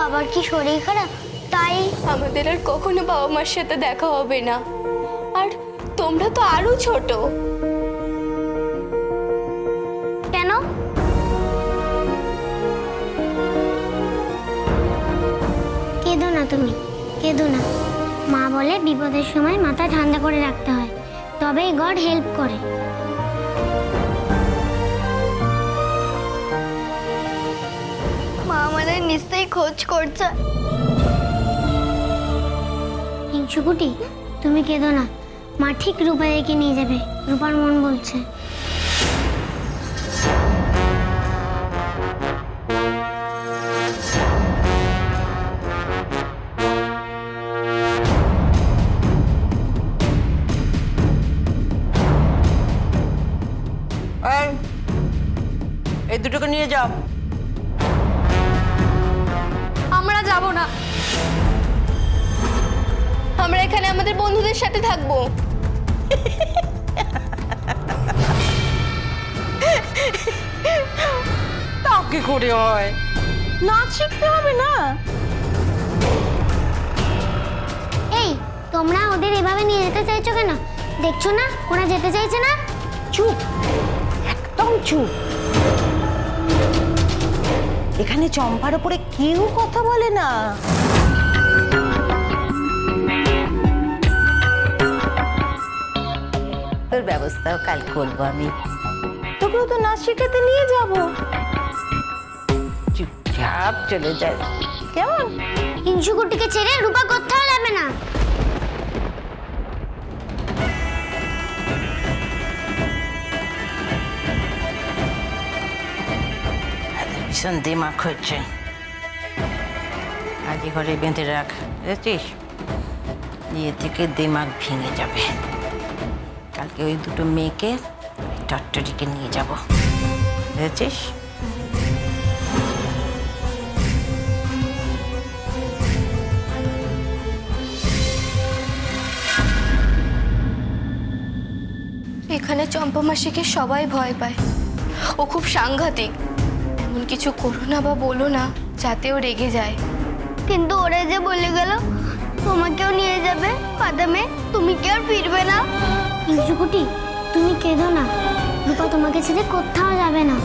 বাবার কি শরীর খারাপ? তাই আমাদের আর কখনো বাবা মার সাথে দেখা হবে না। আর তোমরা তো আরও ছোট। কেন? কেঁদো না তুমি কেঁদো না। মা বলে বিপদের সময় মাথা ঠান্ডা করে রাখতে হয় তবেই গড হেল্প করে। নিশ্চয়ই খোঁজ করছে। হিংসুকুটি তুমি কেঁদো না। মা ঠিক রূপাদেরকে নিয়ে যাবে রূপার মন বলছে। এই এই দুটোকে নিয়ে যাও। যাব না। আমরা এখানে আমাদের বন্ধুদের সাথে থাকব। তাও কি করে হয়। নাচ শিখতে হবে না। এই তোমরা ওদের এভাবে নিয়ে যেতে চাইছো কেন? দেখছ না? ওরা যেতে চাইছে না? চুপ। একদম চুপ। এখানে চম্পার ওপরে কেউ কথা বলে না। তোর ব্যবস্থাও কাল করব আমি। তোকেও তো নাচ শেখাতে নিয়ে যাব। চুপচাপ চলে যাস কেমন? হিংসুকুটিকে ছেড়ে রূপা কোথাও ভীষণ দিমাগ হচ্ছে আজ ঘরে বেঁধে রাখ, বুঝেছিস? ইয়ে থেকে দিমাগ ভেঙে যাবে। কালকে ওই দুটো মেয়েকে টট্টরিকে নিয়ে যাব, বুঝেছিস? এখানে চম্পা মাসিকে সবাই ভয় পায়। ও খুব সাংঘাতিক। এমন কিছু করো না বা বলো না যাতে ও রেগে যায়। কিন্তু ওরা যে বলে গেল তোমাকেও নিয়ে যাবে বাদামে তুমি কি আর ফিরবে না? হিংসুকুটি তুমি কেঁদো না। রূপা তোমাকে ছেড়ে কোথাও যাবে না।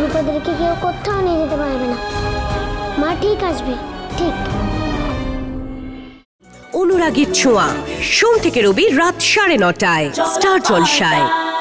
রূপাদেরকে কেউ কোথাও নিয়ে যেতে পারবে না। মা ঠিক আসবে ঠিক। অনুরাগীর ছোঁয়া। সোম থেকে রবি রাত সাড়ে নটায়। স্টার জলসায়।